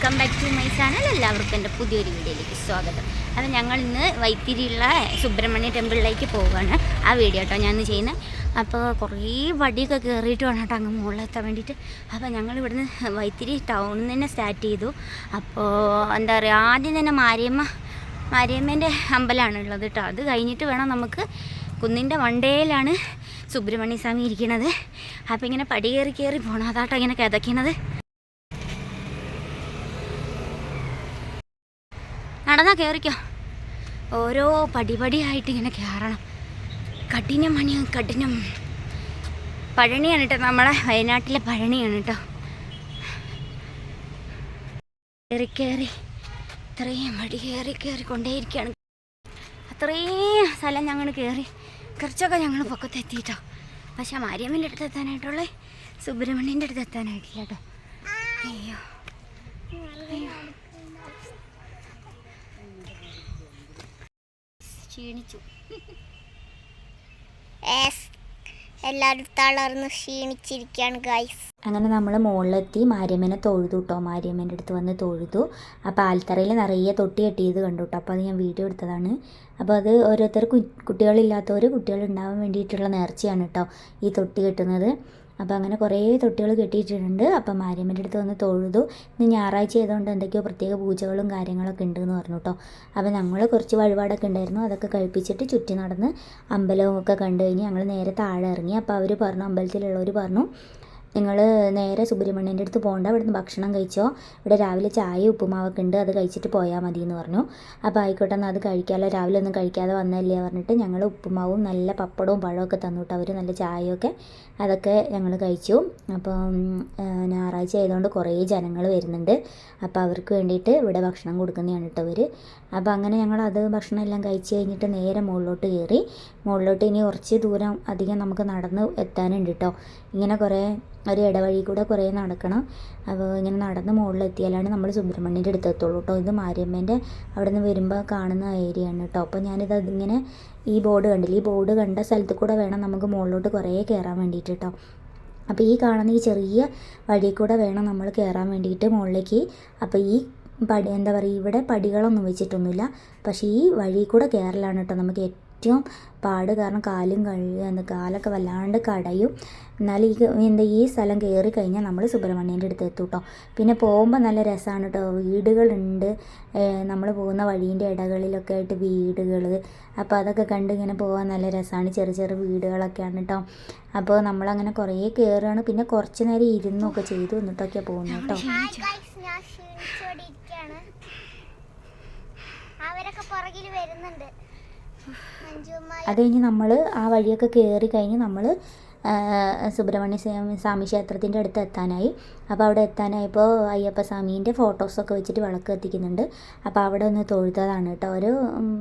Welcome back to my channel. എല്ലാവർക്കും എന്റെ പുതിയൊരു വീഡിയോയിലേക്ക് സ്വാഗതം. അപ്പോൾ ഞങ്ങൾ ഇന്ന് വൈത്തിരിയുള്ള സുബ്രഹ്മണ്യ ടെമ്പിളിലേക്ക് പോവുകയാണ് ആ വീഡിയോ കേട്ടോ ഞാൻ ചെയ്യുന്നത് അപ്പോൾ കുറേ വടിയൊക്കെ കയറിയിട്ട് വേണം കേട്ടോ അങ്ങ് മുകളിലെത്താൻ വേണ്ടിയിട്ട്. അപ്പോൾ ഞങ്ങൾ ഇവിടുന്ന് വൈത്തിരി ടൗണിൽ നിന്ന് തന്നെ സ്റ്റാർട്ട് ചെയ്തു. അപ്പോൾ എന്താ പറയുക ആദ്യം തന്നെ മാരിയമ്മ മാരിയമ്മേന്റെ അമ്പലമാണ് ഉള്ളത് കേട്ടോ. അത് കഴിഞ്ഞിട്ട് വേണം നമുക്ക് കുന്നിന്റെ വണ്ടയിലാണ് സുബ്രഹ്മണ്യ സ്വാമി ഇരിക്കുന്നത് അപ്പോൾ ഇങ്ങനെ പടി കയറി കയറി പോകണം അതാട്ടോ ഇങ്ങനെ കിതയ്ക്കുന്നത് നടന്നാ കയറിക്കോ ഓരോ പടിപടിയായിട്ട് ഇങ്ങനെ കയറണം കഠിനം മണി കഠിനം. പഴനിയാണ് കേട്ടോ നമ്മളെ വയനാട്ടിലെ പഴനിയാണ് കേട്ടോ കയറി കയറി ഇത്രയും വടി കയറി കയറി കൊണ്ടേയിരിക്കുകയാണ് അത്രയും സ്ഥലം ഞങ്ങൾ കയറി കുറച്ചൊക്കെ ഞങ്ങൾ പൊക്കത്തെത്തിയിട്ടോ പക്ഷെ മാരിയമ്മന്റെ അടുത്ത് എത്താനായിട്ടുള്ള സുബ്രഹ്മണ്യന്റെ അടുത്ത് എത്താനായിട്ടില്ല കേട്ടോ അയ്യോ. ക്ഷീണിച്ചു. എല്ലാവരും തളർന്ന് ക്ഷീണിച്ചിരിക്കുകയാണ് ഗൈസ് അങ്ങനെ നമ്മൾ മുകളിലെത്തി മാര്യമ്മനെ തൊഴുതു കേട്ടോ മാര്യമ്മേന്റെ അടുത്ത് വന്ന് തൊഴുതു. അപ്പോൾ ആൽത്തറയിൽ നിറയെ തൊട്ടി കെട്ടിയത് കണ്ടു കേട്ടോ അപ്പോൾ അത് ഞാൻ വീഡിയോ എടുത്തതാണ്. അപ്പോൾ അത് ഓരോരുത്തർ കുട്ടികളില്ലാത്തവർ കുട്ടികൾ ഉണ്ടാവാൻ വേണ്ടിയിട്ടുള്ള നേർച്ചയാണ് കേട്ടോ ഈ തൊട്ടി കെട്ടുന്നത്. അപ്പോൾ അങ്ങനെ കുറേ തൊട്ടികൾ കെട്ടിയിട്ടുണ്ട് അപ്പം മാര്യമ്മന്റെ അടുത്ത് വന്ന് തൊഴുതു. ഇന്ന് ഞായറാഴ്ച ആയതുകൊണ്ട് എന്തൊക്കെയോ പ്രത്യേക പൂജകളും കാര്യങ്ങളൊക്കെ ഉണ്ടെന്ന് പറഞ്ഞു കേട്ടോ. അപ്പോൾ ഞങ്ങൾ കുറച്ച് വഴിപാടൊക്കെ ഉണ്ടായിരുന്നു. അതൊക്കെ കഴിപ്പിച്ചിട്ട് ചുറ്റി നടന്ന് അമ്പലവും ഒക്കെ കണ്ടു കഴിഞ്ഞ് ഞങ്ങൾ നേരെ താഴെ ഇറങ്ങി. അപ്പോൾ അവർ പറഞ്ഞു അമ്പലത്തിലുള്ളവർ പറഞ്ഞു നിങ്ങൾ നേരെ സുബ്രഹ്മണ്യന്റെ അടുത്ത് പോകണ്ട. ഇവിടുന്ന് ഭക്ഷണം കഴിച്ചോ. ഇവിടെ രാവിലെ ചായ ഉപ്പുമാവൊക്കെ ഉണ്ട്. അത് കഴിച്ചിട്ട് പോയാൽ മതി എന്ന് പറഞ്ഞു. അപ്പോൾ ആയിക്കോട്ടെ എന്നാൽ അത് കഴിക്കാമല്ലോ രാവിലെ ഒന്നും കഴിക്കാതെ വന്നല്ലേ പറഞ്ഞിട്ട് ഞങ്ങൾ ഉപ്പുമാവും നല്ല പപ്പടവും പഴമൊക്കെ തന്നിട്ട് അവർ നല്ല ചായയൊക്കെ അതൊക്കെ ഞങ്ങൾ കഴിച്ചു. അപ്പം ആ, ഞായറാഴ്ച ആയതുകൊണ്ട് കുറേ ജനങ്ങൾ വരുന്നുണ്ട്. അപ്പോൾ അവർക്ക് വേണ്ടിയിട്ട് ഇവിടെ ഭക്ഷണം കൊടുക്കുന്നതാണ് കേട്ടോ അവർ അപ്പോൾ അങ്ങനെ ഞങ്ങൾ അത് ഭക്ഷണം എല്ലാം കഴിച്ച് കഴിഞ്ഞിട്ട് നേരെ മുകളിലോട്ട് കയറി. മുകളിലോട്ട് ഇനി കുറച്ച് ദൂരം അധികം നമുക്ക് നടന്ന് എത്താനുണ്ട് കേട്ടോ. ഇങ്ങനെ കുറേ ഒരു ഇടവഴി കൂടെ കുറേ നടക്കണം. അപ്പോൾ ഇങ്ങനെ നടന്ന് മുകളിലെത്തിയാലാണ് നമ്മൾ സുബ്രഹ്മണ്യന്റെ അടുത്ത് എത്തുള്ളൂ കേട്ടോ. ഇത് മാരിയമ്മേന്റെ അവിടെ നിന്ന് വരുമ്പോൾ കാണുന്ന ഏരിയ ആണ് കേട്ടോ. അപ്പോൾ ഞാനിത് ഇങ്ങനെ ഈ ബോർഡ് കണ്ടില്ല? ഈ ബോർഡ് കണ്ട സ്ഥലത്ത് കൂടെ വേണം നമുക്ക് മുകളിലോട്ട് കുറേ കയറാൻ വേണ്ടിയിട്ട് കേട്ടോ. അപ്പോൾ ഈ കാണുന്ന ഈ ചെറിയ വഴി കൂടെ വേണം നമ്മൾ കയറാൻ വേണ്ടിയിട്ട് മുകളിലേക്ക്. അപ്പോൾ ഈ പടി എന്താ പറയുക ഇവിടെ പടികളൊന്നും വെച്ചിട്ടൊന്നുമില്ല. പക്ഷേ ഈ വഴി കൂടെ കയറലാണ് കേട്ടോ നമുക്ക് ഏറ്റവും പാട് കാരണം കാലും കഴുകുക എന്താ കാലൊക്കെ വല്ലാണ്ട് കടയും. എന്നാൽ ഈ എന്താ ഈ സ്ഥലം കയറി കഴിഞ്ഞാൽ നമ്മൾ സുബ്രഹ്മണ്യന്റെ അടുത്ത് എത്തും കേട്ടോ പിന്നെ പോകുമ്പോൾ നല്ല രസമാണ് കേട്ടോ വീടുകളുണ്ട്. നമ്മൾ പോകുന്ന വഴീന്റെ ഇടകളിലൊക്കെ ആയിട്ട് വീടുകൾ അപ്പോൾ അതൊക്കെ കണ്ട് ഇങ്ങനെ പോകാൻ നല്ല രസമാണ് ചെറിയ ചെറിയ വീടുകളൊക്കെയാണ് കേട്ടോ അപ്പോൾ നമ്മളങ്ങനെ കുറേ കയറുകയാണ് പിന്നെ കുറച്ച് നേരം ഇരുന്നൊക്കെ ചെയ്തു എന്നിട്ടൊക്കെയാണ് പോകുന്നത് കേട്ടോ അവരൊക്കെ പുറകിൽ വരുന്നുണ്ട്. അത് കഴിഞ്ഞ് നമ്മൾ ആ വഴിയൊക്കെ കയറി കഴിഞ്ഞ് നമ്മൾ സുബ്രഹ്മണ്യ സ്വാമി ക്ഷേത്രത്തിന്റെ അടുത്ത് എത്താനായി. അപ്പോൾ അവിടെ എത്താനായപ്പോൾ അയ്യപ്പ സ്വാമീന്റെ ഫോട്ടോസൊക്കെ വെച്ചിട്ട് വിളക്ക് കത്തിക്കുന്നുണ്ട്. അപ്പോൾ അവിടെ ഒന്ന് തൊഴുത്തതാണ് കേട്ടോ. ഒരു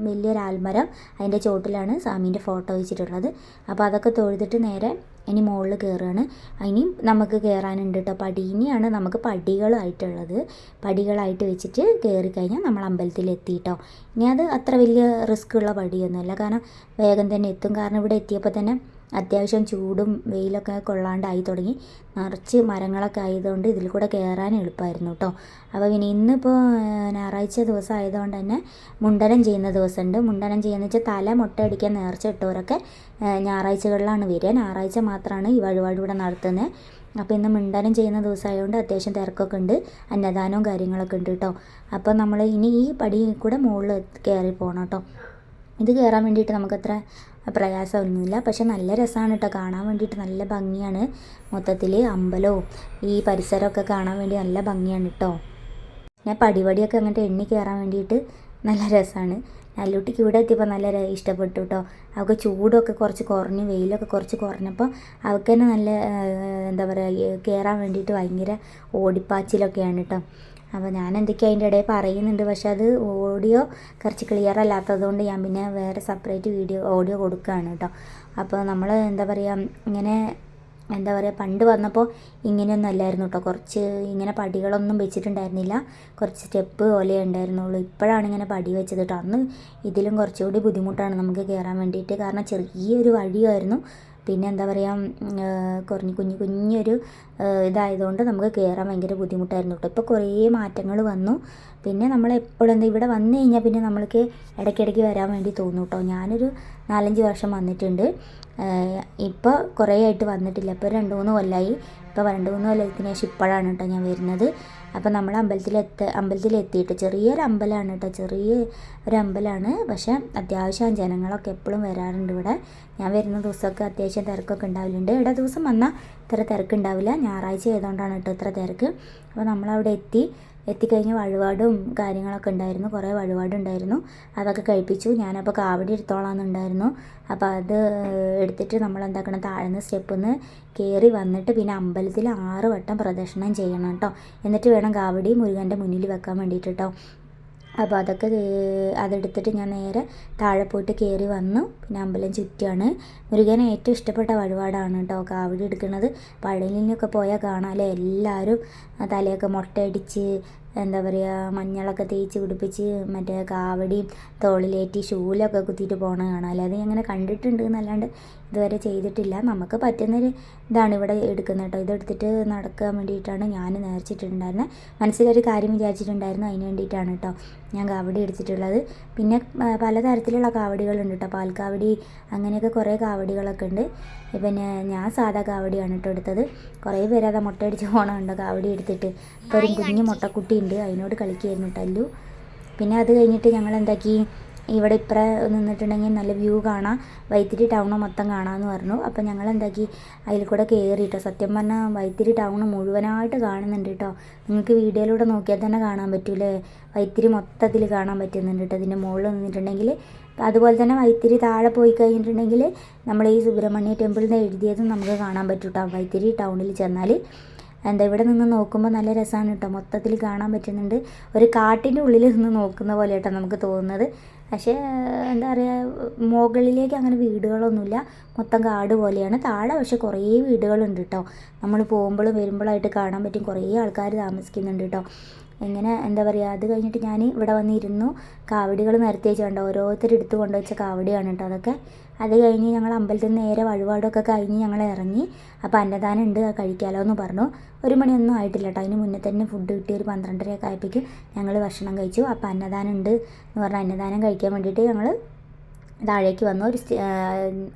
വലിയൊരു ആൽമരം അതിന്റെ ചോട്ടിലാണ് സ്വാമീന്റെ ഫോട്ടോ വെച്ചിട്ടുള്ളത്. അപ്പോൾ അതൊക്കെ തൊഴുതിട്ട് നേരെ ഇനി മുകളിൽ കയറുകയാണ് ഇനി നമുക്ക് കയറാനുണ്ട് കേട്ടോ ഇനിയാണ് നമുക്ക് പടികളായിട്ടുള്ളത്. പടികളായിട്ട് വെച്ചിട്ട് കയറി കഴിഞ്ഞാൽ നമ്മൾ അമ്പലത്തിൽ എത്തി കേട്ടോ ഇനി അത് അത്ര വലിയ റിസ്ക് ഉള്ള പടിയൊന്നുമല്ല. കാരണം വേഗം തന്നെ എത്തും. കാരണം ഇവിടെ എത്തിയപ്പോൾ തന്നെ അത്യാവശ്യം ചൂടും വെയിലൊക്കെ കൊള്ളാണ്ടായി തുടങ്ങി. നിറച്ച് മരങ്ങളൊക്കെ ആയതുകൊണ്ട് ഇതിൽ കൂടെ കയറാൻ എളുപ്പമായിരുന്നു കേട്ടോ അപ്പോൾ പിന്നെ ഇന്നിപ്പോൾ ഞായറാഴ്ച ദിവസം ആയതുകൊണ്ട് തന്നെ മുണ്ടനം ചെയ്യുന്ന ദിവസമുണ്ട്. മുണ്ടനം ചെയ്യുന്ന വെച്ചാൽ തല മുട്ടയടിക്കാൻ നേർച്ച ഇട്ടവരൊക്കെ ഞായറാഴ്ചകളിലാണ് വരിക. ഞായറാഴ്ച മാത്രമാണ് ഈ വഴിപാട് ഇവിടെ നടത്തുന്നത് അപ്പോൾ ഇന്ന് മുണ്ടനം ചെയ്യുന്ന ദിവസമായതുകൊണ്ട് അത്യാവശ്യം തിരക്കൊക്കെ ഉണ്ട്. അന്നദാനവും കാര്യങ്ങളൊക്കെ ഉണ്ട് കേട്ടോ അപ്പോൾ നമ്മൾ ഇനി ഈ പടി കൂടെ മുകളിൽ കയറി പോകണം കേട്ടോ ഇത് കയറാൻ വേണ്ടിയിട്ട് നമുക്കത്ര പ്രയാസമൊന്നുമില്ല. പക്ഷെ നല്ല രസമാണ് കേട്ടോ. കാണാൻ വേണ്ടിയിട്ട് നല്ല ഭംഗിയാണ്. മൊത്തത്തിൽ അമ്പലവും ഈ പരിസരമൊക്കെ കാണാൻ വേണ്ടി നല്ല ഭംഗിയാണ് കേട്ടോ. ഞാൻ പടിപടിയൊക്കെ അങ്ങോട്ട് എണ്ണി കയറാൻ വേണ്ടിയിട്ട് നല്ല രസമാണ്. നല്ലൂട്ടിക്ക് ഇവിടെ എത്തിയപ്പോൾ നല്ല ഇഷ്ടപ്പെട്ടു കേട്ടോ. അവൾക്ക് ചൂടൊക്കെ കുറച്ച് കുറഞ്ഞ് വെയിലൊക്കെ കുറച്ച് കുറഞ്ഞപ്പോൾ അവൾക്ക് തന്നെ നല്ല എന്താ പറയുക കയറാൻ വേണ്ടിയിട്ട് ഭയങ്കര ഓടിപ്പാച്ചിലൊക്കെയാണ് കേട്ടോ. അപ്പോൾ ഞാൻ എന്തൊക്കെയാണ് അതിന്റെ ഇടയിൽ പറയുന്നുണ്ട്. പക്ഷേ അത് ഓഡിയോ കുറച്ച് ക്ലിയർ അല്ലാത്തതുകൊണ്ട് ഞാൻ പിന്നെ വേറെ സെപ്പറേറ്റ് വീഡിയോ ഓഡിയോ കൊടുക്കുകയാണ് കേട്ടോ. അപ്പോൾ നമ്മൾ എന്താ പറയുക ഇങ്ങനെ എന്താ പറയുക പണ്ട് വന്നപ്പോൾ ഇങ്ങനെയൊന്നും അല്ലായിരുന്നു കേട്ടോ. കുറച്ച് ഇങ്ങനെ പടികളൊന്നും വെച്ചിട്ടുണ്ടായിരുന്നില്ല. കുറച്ച് സ്റ്റെപ്പ് പോലെ ഉണ്ടായിരുന്നുള്ളൂ. ഇപ്പോഴാണ് ഇങ്ങനെ പടി വെച്ചത് കേട്ടോ. അന്ന് ഇതിലും കുറച്ചുകൂടി ബുദ്ധിമുട്ടാണ് നമുക്ക് കയറാൻ വേണ്ടിയിട്ട്. കാരണം ചെറിയൊരു വഴിയായിരുന്നു. പിന്നെ എന്താ പറയുക കുറഞ്ഞ് കുഞ്ഞു കുഞ്ഞൊരു ഇതായതുകൊണ്ട് നമുക്ക് കയറാൻ ഭയങ്കര ബുദ്ധിമുട്ടായിരുന്നു കേട്ടോ ഇപ്പോൾ കുറേ മാറ്റങ്ങൾ വന്നു. പിന്നെ നമ്മൾ എപ്പോഴും എന്താ ഇവിടെ വന്നു കഴിഞ്ഞാൽ പിന്നെ നമ്മൾക്ക് ഇടയ്ക്കിടയ്ക്ക് വരാൻ വേണ്ടി തോന്നും കേട്ടോ ഞാനൊരു നാലഞ്ച് വർഷം വന്നിട്ടുണ്ട്. ഇപ്പോൾ കുറേ ആയിട്ട് വന്നിട്ടില്ല. ഇപ്പോൾ രണ്ട് മൂന്ന് കൊല്ലമായി ഇപ്പോൾ രണ്ട് മൂന്ന് കൊല്ലത്തിന് ശേഷം ഇപ്പോഴാണ് കേട്ടോ ഞാൻ വരുന്നത്. അപ്പോൾ നമ്മൾ അമ്പലത്തിലെത്ത അമ്പലത്തിലെത്തിയിട്ട് ചെറിയൊരു അമ്പലമാണ് കേട്ടോ ചെറിയ ഒരു അമ്പലമാണ് പക്ഷേ അത്യാവശ്യം ജനങ്ങളൊക്കെ എപ്പോഴും വരാറുണ്ട് ഇവിടെ. ഞാൻ വരുന്ന ദിവസമൊക്കെ അത്യാവശ്യം തിരക്കൊക്കെ ഉണ്ടാവലുണ്ട്. ഇവിടെ ദിവസം വന്നാൽ ഇത്ര തിരക്കുണ്ടാവില്ല. ഞായറാഴ്ച ആയതുകൊണ്ടാണ് കേട്ടോ ഇത്ര തിരക്ക്. അപ്പോൾ നമ്മളവിടെ എത്തി. എത്തിക്കഴിഞ്ഞ് വഴിപാടും കാര്യങ്ങളൊക്കെ ഉണ്ടായിരുന്നു. കുറേ വഴിപാടുണ്ടായിരുന്നു. അതൊക്കെ കഴിപ്പിച്ചു. ഞാനപ്പോൾ കാവടി എടുത്തോളാന്നുണ്ടായിരുന്നു. അപ്പോൾ അത് എടുത്തിട്ട് നമ്മൾ എന്താക്കണം താഴ്ന്ന സ്റ്റെപ്പ് നിന്ന് കയറി വന്നിട്ട് പിന്നെ അമ്പലത്തിൽ ആറ് വട്ടം പ്രദക്ഷിണം ചെയ്യണം കേട്ടോ എന്നിട്ട് വേണം കാവടി മുരുകന്റെ മുന്നിൽ വെക്കാൻ വേണ്ടിയിട്ട് കേട്ടോ അപ്പോൾ അതൊക്കെ അതെടുത്തിട്ട് ഞാൻ നേരെ താഴെ പോയിട്ട് കയറി വന്നു. പിന്നെ അമ്പലം ചുറ്റിയാണ്. മുരുകേനെ ഏറ്റവും ഇഷ്ടപ്പെട്ട വഴിപാടാണ് കേട്ടോ കാവടി എടുക്കുന്നത്. പഴനിലൊക്കെ പോയാൽ കാണാമല്ലേ എല്ലാവരും തലയൊക്കെ മുട്ടയടിച്ച് എന്താ പറയുക മഞ്ഞളൊക്കെ തേച്ച് പിടിപ്പിച്ച് മറ്റേ കാവടിയും തോളിലേറ്റി ഷൂലൊക്കെ കുത്തിയിട്ട് പോകണ കാണാം അല്ലാതെ അങ്ങനെ കണ്ടിട്ടുണ്ട് എന്നല്ലാണ്ട് ഇതുവരെ ചെയ്തിട്ടില്ല. നമുക്ക് പറ്റുന്നൊരു ഇതാണ് ഇവിടെ എടുക്കുന്നത് കേട്ടോ. ഇതെടുത്തിട്ട് നടക്കാൻ വേണ്ടിയിട്ടാണ് ഞാൻ നേർച്ചിട്ടുണ്ടായിരുന്നത് മനസ്സിലൊരു കാര്യം വിചാരിച്ചിട്ടുണ്ടായിരുന്നു അതിന് വേണ്ടിയിട്ടാണ് കേട്ടോ ഞാൻ കാവടി എടുത്തിട്ടുള്ളത്. പിന്നെ പലതരത്തിലുള്ള കാവടികളുണ്ട് കേട്ടോ. പാൽക്കാവടി അങ്ങനെയൊക്കെ കുറേ കാവടികളൊക്കെ ഉണ്ട്. പിന്നെ ഞാൻ സാധാ കാവടിയാണ് കേട്ടോ എടുത്തത്. കുറേ പേര് അതാ മുട്ടയടിച്ച് പോകണമുണ്ടോ കാവടി എടുത്തിട്ട്. ഇപ്പോൾ ഒരു കുഞ്ഞു മുട്ടക്കുട്ടി ഉണ്ട്. അതിനോട് കളിക്കുകയായിരുന്നു ടല്ലു. പിന്നെ അത് കഴിഞ്ഞിട്ട് ഞങ്ങൾ എന്താക്കി ഇവിടെ ഇപ്പറ നിന്നിട്ടുണ്ടെങ്കിൽ നല്ല വ്യൂ കാണാം. വൈത്തിരി ടൗൺ മൊത്തം കാണാമെന്ന് പറഞ്ഞു. അപ്പോൾ ഞങ്ങൾ എന്താക്കി അതിൽ കൂടെ കയറി കേട്ടോ സത്യം പറഞ്ഞാൽ വൈത്തിരി ടൗൺ മുഴുവനായിട്ട് കാണുന്നുണ്ട് കേട്ടോ നിങ്ങൾക്ക് വീഡിയോയിലൂടെ നോക്കിയാൽ തന്നെ കാണാൻ പറ്റൂലേ വൈത്തിരി മൊത്തത്തിൽ കാണാൻ പറ്റുന്നുണ്ട് കേട്ടോ അതിന്റെ മുകളിൽ നിന്നിട്ടുണ്ടെങ്കിൽ. അതുപോലെ തന്നെ വൈത്തിരി താഴെ പോയി കഴിഞ്ഞിട്ടുണ്ടെങ്കിൽ നമ്മൾ ഈ സുബ്രഹ്മണ്യ ടെമ്പിളിൽ നിന്ന് എഴുതിയതും നമുക്ക് കാണാൻ പറ്റൂട്ടോ. വൈത്തിരി ടൗണിൽ ചെന്നാൽ. എന്താ ഇവിടെ നിന്ന് നോക്കുമ്പോൾ നല്ല രസമാണ് കേട്ടോ മൊത്തത്തിൽ കാണാൻ പറ്റുന്നുണ്ട്. ഒരു കാട്ടിന്റെ ഉള്ളിൽ നിന്ന് നോക്കുന്ന പോലെ കേട്ടോ നമുക്ക് തോന്നുന്നത്. പക്ഷേ എന്താ പറയുക മുകളിലേക്ക് അങ്ങനെ വീടുകളൊന്നുമില്ല. മൊത്തം കാട് പോലെയാണ്. താഴെ പക്ഷെ കുറേ വീടുകളുണ്ട് കേട്ടോ നമ്മൾ പോകുമ്പോഴും വരുമ്പോഴായിട്ട് കാണാൻ പറ്റും. കുറേ ആൾക്കാർ താമസിക്കുന്നുണ്ട് കേട്ടോ ഇങ്ങനെ എന്താ പറയുക അത് കഴിഞ്ഞിട്ട് ഞാൻ ഇവിടെ വന്നിരുന്നു. കാവടികൾ നിരത്തി വെച്ച് കണ്ടോ ഓരോരുത്തർ എടുത്ത് കൊണ്ടുവച്ച കാവടിയാണ് കേട്ടോ അതൊക്കെ. അത് കഴിഞ്ഞ് ഞങ്ങൾ അമ്പലത്തിൽ നിന്ന് നേരെ വഴിപാടൊക്കെ കഴിഞ്ഞ് ഞങ്ങൾ ഇറങ്ങി. അപ്പോൾ അന്നദാനം ഉണ്ട് കഴിക്കാലോ എന്ന് പറഞ്ഞു. ഒരു മണിയൊന്നും ആയിട്ടില്ല കേട്ടോ അതിന് മുന്നേ തന്നെ ഫുഡ് കിട്ടി. ഒരു പന്ത്രണ്ടരയൊക്കെ ആയപ്പോഴേക്കും ഞങ്ങൾ ഭക്ഷണം കഴിച്ചു. അപ്പോൾ അന്നദാനം ഉണ്ട് എന്ന് പറഞ്ഞാൽ അന്നദാനം കഴിക്കാൻ വേണ്ടിയിട്ട് ഞങ്ങൾ താഴേക്ക് വന്നു. ഒരു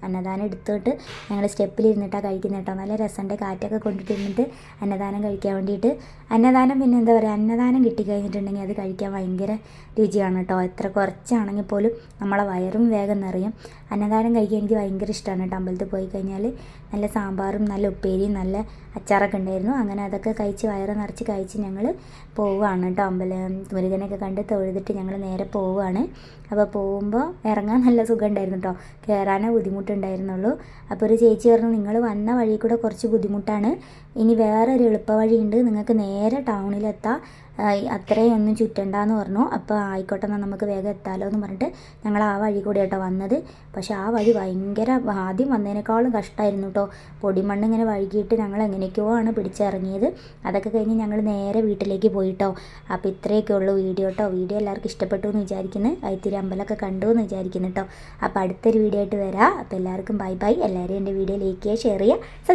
അന്നദാനം എടുത്തിട്ട് ഞങ്ങൾ സ്റ്റെപ്പിൽ ഇരുന്നിട്ടാണ് കഴിക്കുന്നത് കേട്ടോ. നല്ല രസമുണ്ട് കാറ്റൊക്കെ കൊണ്ടിട്ട് ഇരുന്നിട്ട് അന്നദാനം കഴിക്കാൻ വേണ്ടിയിട്ട്. അന്നദാനം പിന്നെ എന്താ പറയുക അന്നദാനം കിട്ടിക്കഴിഞ്ഞിട്ടുണ്ടെങ്കിൽ അത് കഴിക്കാൻ ഭയങ്കര രുചിയാണ് കേട്ടോ. എത്ര കുറച്ചാണെങ്കിൽ പോലും നമ്മളെ വയറും വേഗം നിറയും. അന്നദാനം കഴിക്കാൻ എനിക്ക് ഭയങ്കര ഇഷ്ടമാണ് കേട്ടോ അമ്പലത്തിൽ പോയി കഴിഞ്ഞാൽ നല്ല സാമ്പാറും നല്ല ഉപ്പേരിയും നല്ല അച്ചാറൊക്കെ ഉണ്ടായിരുന്നു. അങ്ങനെ അതൊക്കെ കഴിച്ച് വയറ് നിറച്ച് കഴിച്ച് ഞങ്ങൾ പോവുകയാണ് കേട്ടോ അമ്പലം മുരുകനൊക്കെ കണ്ട് തൊഴുതിട്ട് ഞങ്ങൾ നേരെ പോവുകയാണ്. അപ്പോൾ പോകുമ്പോൾ ഇറങ്ങാൻ നല്ല സുഖം ഉണ്ടായിരുന്നു കേട്ടോ കയറാനേ ബുദ്ധിമുട്ടുണ്ടായിരുന്നുള്ളൂ. അപ്പോൾ ഒരു ചേച്ചി പറഞ്ഞു നിങ്ങൾ വന്ന വഴി കൂടെ കുറച്ച് ബുദ്ധിമുട്ടാണ്. ഇനി വേറെ ഒരു എളുപ്പ വഴിയുണ്ട് നിങ്ങൾക്ക് നേരെ ടൗണിലെത്താം. ആ, അത്രയും ഒന്നും ചുറ്റണ്ടെന്ന് പറഞ്ഞു. അപ്പോൾ ആയിക്കോട്ടെ എന്നാൽ നമുക്ക് വേഗം എത്താമല്ലോ എന്ന് പറഞ്ഞിട്ട് ഞങ്ങൾ ആ വഴി കൂടി കേട്ടോ വന്നത്. പക്ഷേ ആ വഴി ഭയങ്കര ആദ്യം വന്നതിനേക്കാളും കഷ്ടമായിരുന്നു കേട്ടോ. പൊടിമണ്ണ് ഇങ്ങനെ വഴുകിയിട്ട് ഞങ്ങൾ എങ്ങനെയൊക്കെയോ ആണ് പിടിച്ചിറങ്ങിയത്. അതൊക്കെ കഴിഞ്ഞ് ഞങ്ങൾ നേരെ വീട്ടിലേക്ക് പോയിട്ടോ അപ്പോൾ ഇത്രയൊക്കെ ഉള്ളൂ വീഡിയോ കേട്ടോ. വീഡിയോ എല്ലാവർക്കും ഇഷ്ടപ്പെട്ടു എന്ന് വിചാരിക്കുന്നു. ഐത്തിരി അമ്പലമൊക്കെ കണ്ടു എന്ന് വിചാരിക്കുന്നു കേട്ടോ. അപ്പോൾ അടുത്തൊരു വീഡിയോ ആയിട്ട് വരാം. അപ്പോൾ എല്ലാവർക്കും ബൈ ബൈ. എല്ലാവരും എന്റെ വീഡിയോ ലൈക്ക് ചെയ്യുക ഷെയർ ചെയ്യുക